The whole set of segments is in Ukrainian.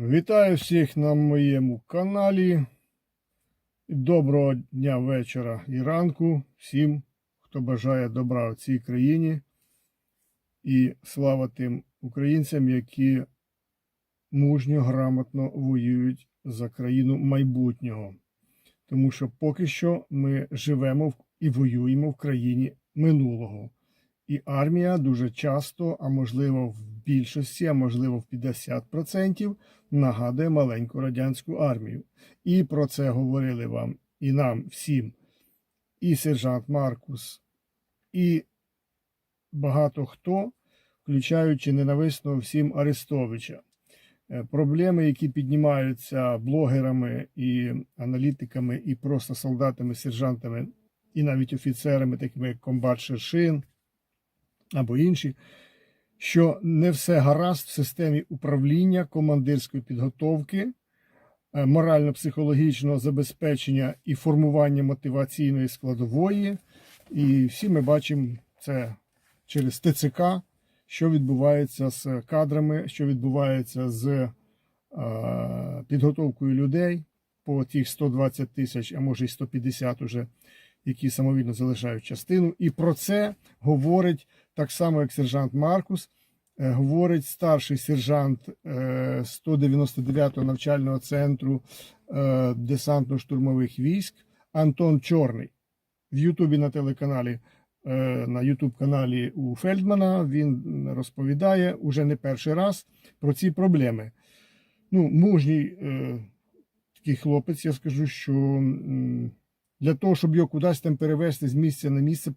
Вітаю всіх на моєму каналі. Доброго дня, вечора і ранку всім, хто бажає добра в цій країні. І слава тим українцям, які мужньо, грамотно воюють за країну майбутнього. Тому що поки що ми живемо і воюємо в країні минулого. І армія дуже часто, а можливо в більшості, а можливо в 50%, нагадує маленьку радянську армію. І про це говорили вам і нам всім, і сержант Маркус, і багато хто, включаючи ненависного всім Арестовича. Е, Проблеми, які піднімаються блогерами і аналітиками, і просто солдатами, сержантами, і навіть офіцерами, такими як комбат Шершин або інші, що не все гаразд в системі управління командирської підготовки, е, морально-психологічного забезпечення і формування мотиваційної складової. І всі ми бачимо це через ТЦК, що відбувається з кадрами, що відбувається з е, підготовкою людей по тих 120 тисяч, а може й 150 уже, які самовільно залишають частину. І про це говорить так само, як сержант Маркус, е, говорить старший сержант е, 199-го навчального центру е, десантно-штурмових військ Антон Чорний. В Ютубі на телеканалі, е, на Ютуб каналі у Фельдмана він розповідає уже не перший раз про ці проблеми. Ну, мужній е, такий хлопець, я скажу, що для того, щоб його кудись там перевезти з місця на місце,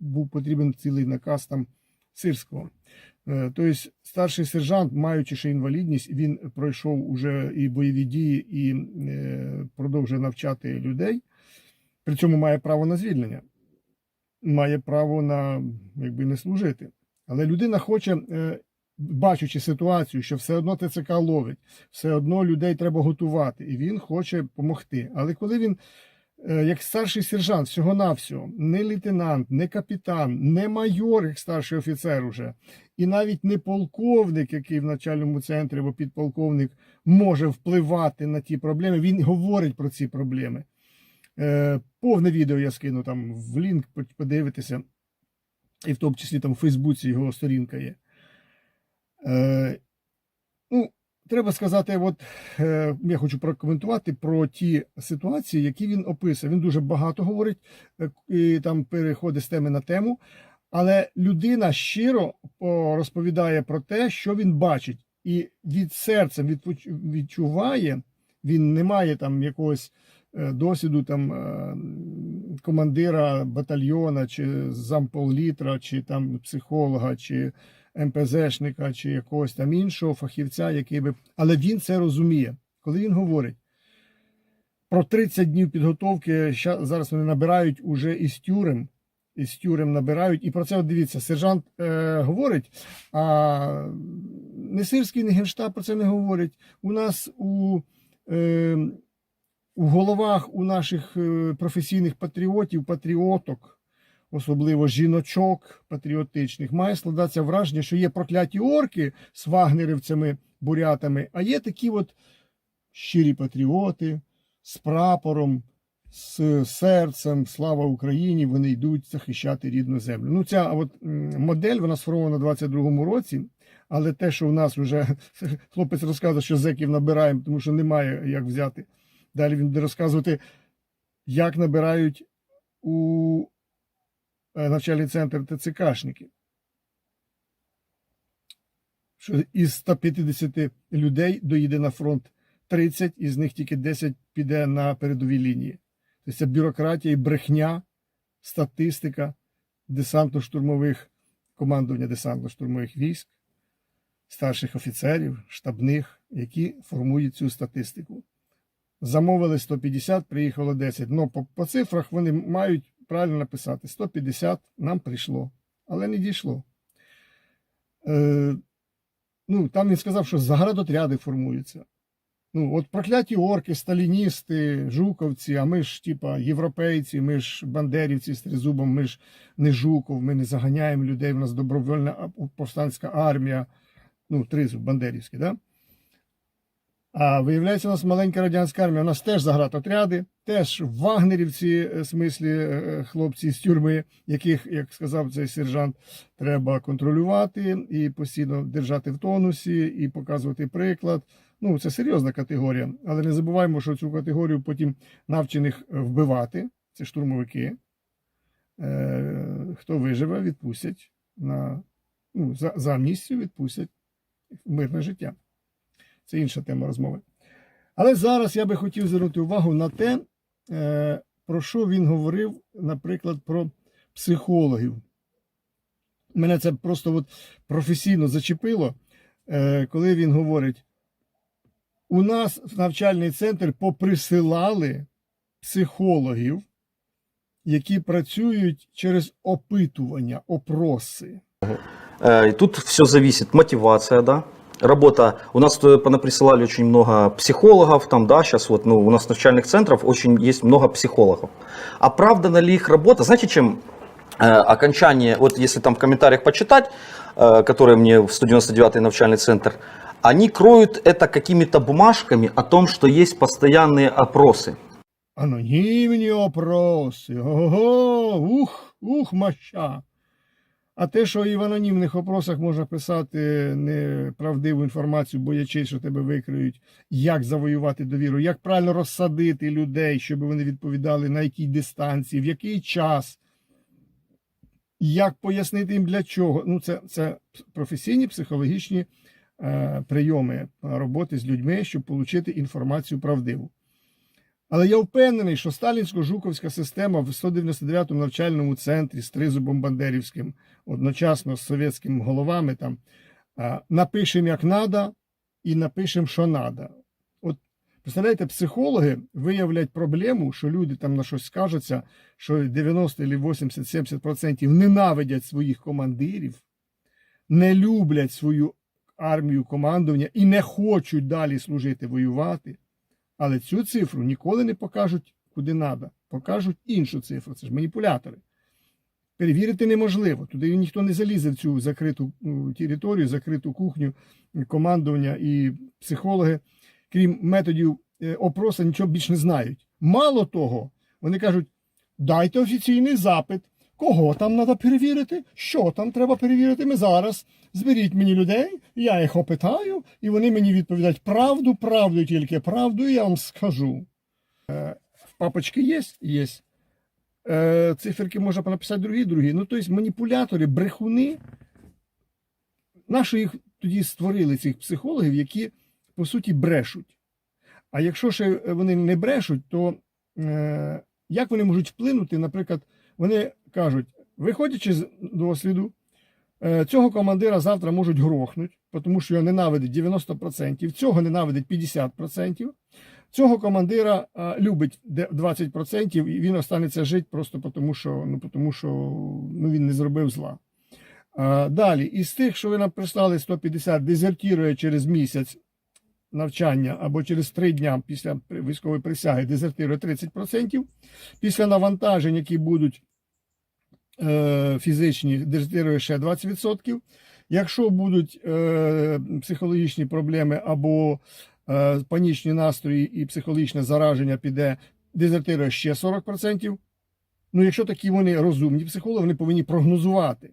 був потрібен цілий наказ там сирського. Е, Тобто старший сержант, маючи ще інвалідність, він пройшов уже і бойові дії, і е, продовжує навчати людей. При цьому має право на звільнення, має право на якби не служити. Але людина хоче, е, бачучи ситуацію, що все одно ТЦК ловить, все одно людей треба готувати, і він хоче допомогти. Але коли він як старший сержант, всього-навсього, не лейтенант, не капітан, не майор, як старший офіцер уже, і навіть не полковник, який в начальному центрі або підполковник може впливати на ті проблеми. Він говорить про ці проблеми. Е, повне відео я скину там в лінк, подивитися, і в тому числі там в Фейсбуці його сторінка є. Е, ну, треба сказати, от е, я хочу прокоментувати про ті ситуації, які він описує. Він дуже багато говорить е, і там переходить з теми на тему. Але людина щиро розповідає про те, що він бачить, і від серця відчуває, він не має там якогось е, досвіду там е, командира батальйона, чи замполлітра, чи там психолога, чи МПЗшника, чи якогось там іншого фахівця, який би. Але він це розуміє. Коли він говорить про 30 днів підготовки, зараз вони набирають уже із тюрем. Із тюрем набирають, і про це от дивіться, сержант е, говорить, а не Сирський, не Генштаб про це не говорять. У нас у, е, у головах у наших е, професійних патріотів, патріоток, особливо жіночок патріотичних, має складатися враження, що є прокляті орки з вагнерівцями, бурятами, а є такі от щирі патріоти з прапором, з серцем, слава Україні, вони йдуть захищати рідну землю. Ну, ця от модель вона сформована у 22-му році, але те, що в нас вже хлопець розказує, що зеків набираємо, тому що немає як взяти. Далі він буде розказувати, як набирають у навчальний центр ТЦКшники. Що із 150 людей доїде на фронт 30, із них тільки 10 піде на передовій лінії. Тобто це бюрократія і брехня, статистика десантно-штурмових командування десантно-штурмових військ, старших офіцерів, штабних, які формують цю статистику. Замовили 150, приїхало 10. Ну, по, по цифрах вони мають правильно написати: 150 нам прийшло, але не дійшло. Е, ну, там він сказав, що заградотряди формуються. Ну, от прокляті орки, сталіністи, жуковці, а ми ж, типа, європейці, ми ж бандерівці з тризубом, ми ж не Жуков, ми не заганяємо людей, в нас добровольна повстанська армія, ну, тризуб, бандерівський, да? А виявляється, у нас маленька радянська армія, у нас теж заградотряди, теж вагнерівці, е, в смислі е, хлопці з тюрми, яких, як сказав цей сержант, треба контролювати і постійно держати в тонусі, і показувати приклад. Ну, це серйозна категорія, але не забуваємо, що цю категорію потім навчених е, вбивати. Це штурмовики. Е, хто виживе, відпустять на ну, за, за амністію відпустять мирне життя. Це інша тема розмови. Але зараз я би хотів звернути увагу на те, е, про що він говорив, наприклад, про психологів. Мене це просто от професійно зачепило, е, коли він говорить: у нас в навчальний центр поприсилали психологів, які працюють через опитування, опроси. Э, Тут все зависит, мотивация, да, работа. У нас э, понаприсылали очень много психологов, там, да, сейчас вот, ну, у нас начальных центров очень есть много психологов. Оправдана ли их работа? Знаете, чем э, окончание, вот если там в комментариях почитать, э, которые мне в 199-й навчальный центр, они кроют это какими-то бумажками о том, что есть постоянные опросы. Анонімні опроси. Ого, ух, ух, маща. А те, що і в анонімних опросах можна писати неправдиву інформацію, боячись, що тебе викриють, як завоювати довіру, як правильно розсадити людей, щоб вони відповідали на якій дистанції, в який час, як пояснити їм для чого. Ну, це, це професійні психологічні е, прийоми роботи з людьми, щоб отримати інформацію правдиву. Але я впевнений, що сталінсько-жуковська система в 199-му навчальному центрі з тризубом Бандерівським, одночасно з совєтськими головами, там а, напишемо як надо і напишемо, що надо. От представляєте, психологи виявлять проблему, що люди там на щось скажуться, що 90 або 80-70% ненавидять своїх командирів, не люблять свою армію командування і не хочуть далі служити воювати. Але цю цифру ніколи не покажуть куди треба. Покажуть іншу цифру. Це ж маніпулятори. Перевірити неможливо. Туди ніхто не залізе в цю закриту ну, територію, закриту кухню командування і психологи, крім методів е, опроса, нічого більш не знають. Мало того, вони кажуть: дайте офіційний запит. Кого там треба перевірити? Що там треба перевірити? Ми зараз. Зберіть мені людей, я їх опитаю, і вони мені відповідають правду, правду, тільки правду, і я вам скажу. Е, папочки є? Є. Е, циферки можна понаписати другі, другі. Ну, тобто маніпулятори, брехуни. Нащо їх тоді створили, цих психологів, які, по суті, брешуть. А якщо ще вони не брешуть, то е, як вони можуть вплинути, наприклад, вони кажуть, виходячи з досвіду, е, цього командира завтра можуть грохнути, тому що його ненавидить 90%, цього ненавидить 50%. Цього командира е, любить 20%, і він останеться жити просто тому, що, ну, тому, що ну, він не зробив зла. Е, Далі, із тих, що ви нам прислали 150, дезертірує через місяць навчання або через три дня після військової присяги дезертирує 30%. Після навантажень, які будуть фізичні, дезертирує ще 20%. Якщо будуть е, психологічні проблеми або е, панічні настрої і психологічне зараження піде, дезертирує ще 40%. Ну, якщо такі вони розумні психологи, вони повинні прогнозувати.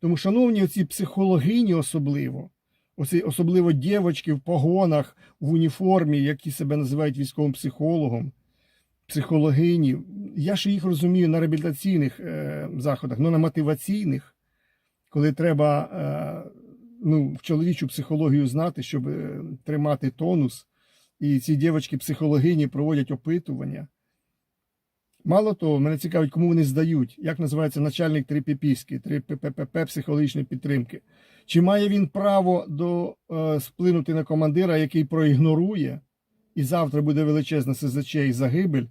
Тому, шановні, оці психологині особливо, оці особливо дівочки в погонах, в уніформі, які себе називають військовим психологом, психологині. Я ще їх розумію на реабілітаційних е, заходах, але на мотиваційних, коли треба е, ну, в чоловічу психологію знати, щоб е, тримати тонус. І ці дівчатки психологині проводять опитування. Мало того, мене цікавить, кому вони здають, як називається начальник 3 ППівський, 3 ППП психологічної підтримки. Чи має він право до, е, сплинути на командира, який проігнорує, і завтра буде величезна СЗЧ і загибель,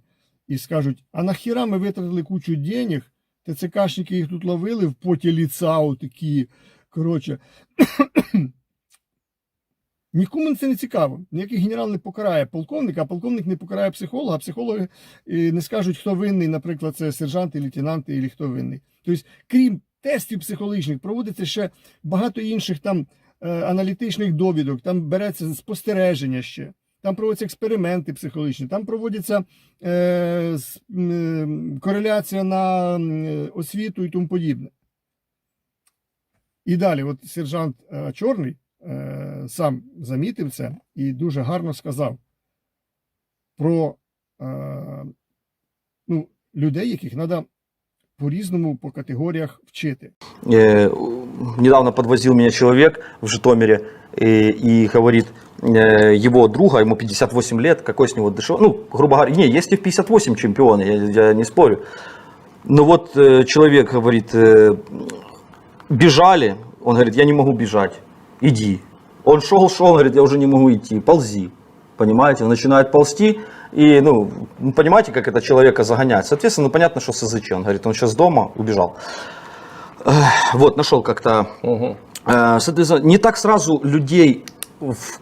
і скажуть: а нахіра ми витратили кучу денег, ТЦКшники їх тут ловили в поті ліца, отакі. Коротше, Нікому це не цікаво. Ніякий генерал не покарає полковника, а полковник не покарає психолога, а психологи е, не скажуть, хто винний, наприклад, це сержанти, лейтенанти, і хто винний. Тобто, крім тестів психологічних, проводиться ще багато інших там е, аналітичних довідок, там береться спостереження ще. Там проводяться експерименти психологічні, там проводиться е, м, кореляція на освіту і тому подібне. І далі, от сержант е, Чорний е, сам замітив це і дуже гарно сказав про е, ну, людей, яких треба по-різному по категоріях вчити. Э, недавно подвозил меня человек в Житомире и, и говорит, э, его друга, ему 58 лет, какой с него дышал, ну, грубо говоря, не, есть и в 58 чемпионы, я, я не спорю. Но вот э, человек говорит, э, бежали, он говорит, я не могу бежать, иди. Он шел, шел, говорит, я уже не могу идти, ползи. Понимаете, он начинает ползти, и, ну, понимаете, как это человека загонять. Соответственно, ну, понятно, что СЗЧ. Он говорит, он сейчас дома, убежал. Вот, нашел как-то Угу. Э, Соответственно, не так сразу людей в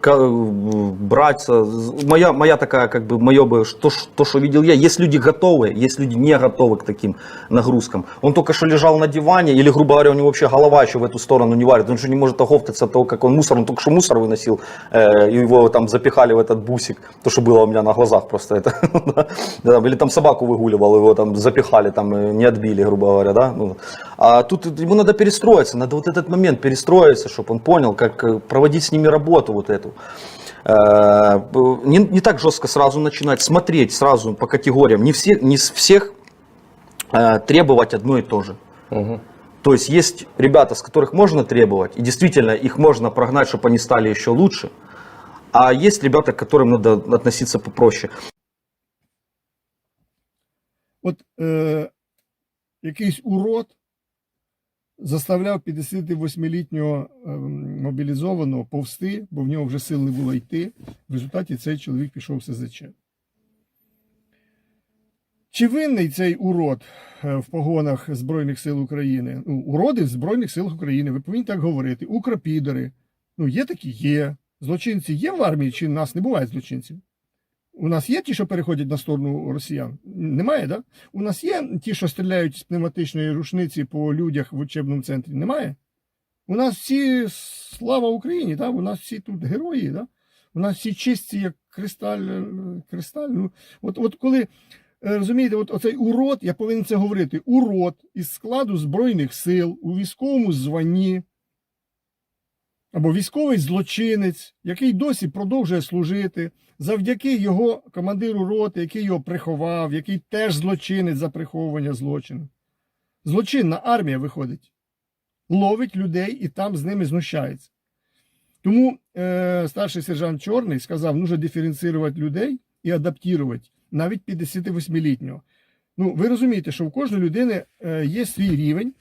браться. З- Моя, моя такая, как бы, мое бы, то, что видел я, есть люди готовые, есть люди не готовы к таким нагрузкам. Он только что лежал на диване, или, грубо говоря, у него вообще голова еще в эту сторону не варит, он же не может оговтаться от того, как он мусор, он только что мусор выносил, э, и его там запихали в этот бусик, то, что было у меня на глазах просто это, или там собаку выгуливал, его там запихали, там э, не отбили, грубо говоря, да, ну, а тут ему надо перестроиться, надо вот этот момент перестроиться, чтобы он понял, как э, проводить с ними работу вот эту. Э, Не, не так жестко сразу начинать, смотреть сразу по категориям, не, все, не всех э, требовать одно и то же. Угу. То есть есть ребята, с которых можно требовать, и действительно их можно прогнать, чтобы они стали еще лучше. А есть ребята, к которым надо относиться попроще. От е, якийсь урод заставляв 58-літнього е, мобілізованого повсти, бо в нього вже сил не було йти. В результаті цей чоловік пішов в СЗЧ. Чи винний цей урод е, в погонах Збройних сил України? Ну, уроди в Збройних сил України, ви повинні так говорити. Укропідери. Ну, є такі, є. Злочинці є в армії, чи в нас не буває злочинців? У нас є ті, що переходять на сторону росіян? Немає. Да? У нас є ті, що стріляють з пневматичної рушниці по людях в учебному центрі? Немає. У нас всі слава Україні, так? у нас всі тут герої, так? у нас всі чисті, як кристаль. е, кристаль. Ну, от, от коли е, розумієте, от оцей урод, я повинен це говорити, урод із складу Збройних сил у військовому званні. Або військовий злочинець, який досі продовжує служити, завдяки його командиру роти, який його приховав, який теж злочинець за приховування злочину. Злочинна армія виходить, ловить людей і там з ними знущається. Тому е, старший сержант Чорний сказав, нужно диференцирувати людей і адаптувати навіть 58-літнього. Ну, ви розумієте, що в кожної людини е, є свій рівень,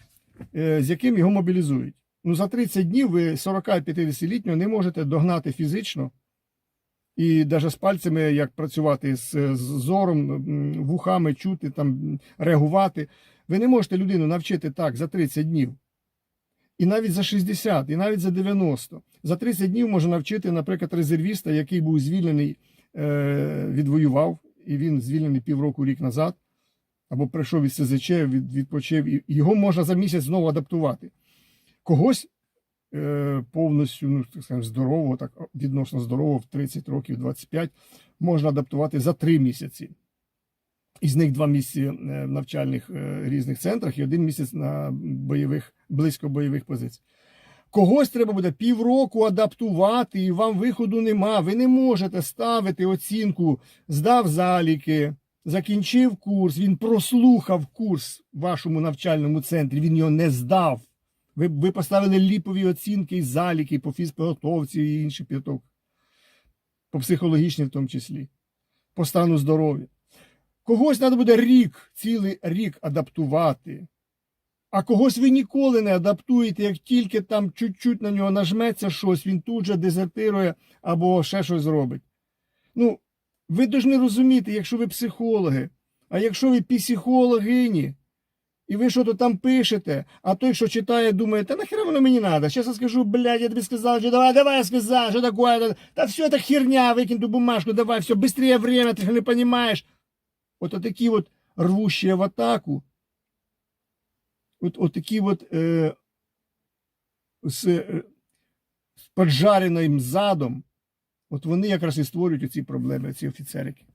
е, з яким його мобілізують. Ну, за 30 днів ви 40-50-літнього не можете догнати фізично і навіть з пальцями, як працювати з, з зором, вухами чути, там, реагувати. Ви не можете людину навчити так за 30 днів. І навіть за 60, і навіть за 90. За 30 днів можна навчити, наприклад, резервіста, який був звільнений, е, відвоював, і він звільнений півроку рік назад, або прийшов із СЗЧ, від, відпочив, і його можна за місяць знову адаптувати. Когось е, повністю, ну, так скажемо, здорового, так відносно здорового, в 30 років, 25, можна адаптувати за 3 місяці. Із них два місяці е, в навчальних е, різних центрах і один місяць на бойових, близько бойових позицій. Когось треба буде півроку адаптувати, і вам виходу нема. Ви не можете ставити оцінку, здав заліки, закінчив курс, він прослухав курс в вашому навчальному центрі, він його не здав. Ви, ви поставили ліпові оцінки і заліки по фізпідготовці і інші підготовки, по психологічній в тому числі, по стану здоров'я. Когось треба буде рік, цілий рік адаптувати. А когось ви ніколи не адаптуєте, як тільки там чуть-чуть на нього нажметься щось, він тут же дезертирує або ще щось зробить. Ну, ви повинні розуміти, якщо ви психологи, а якщо ви психологині, і ви що-то там пишете, а той, що читає, думає, та нахера воно мені треба? Зараз я скажу, блядь, я тобі сказав, що давай, давай я сказав, що таке, та все это херня, викинь ту бумажку, давай, все, быстрее время, ти не розумієш. От такі от рвущі в атаку, от, от такі от е, з, е, з поджареним задом, От вони якраз і створюють ці проблеми, ці офіцерики.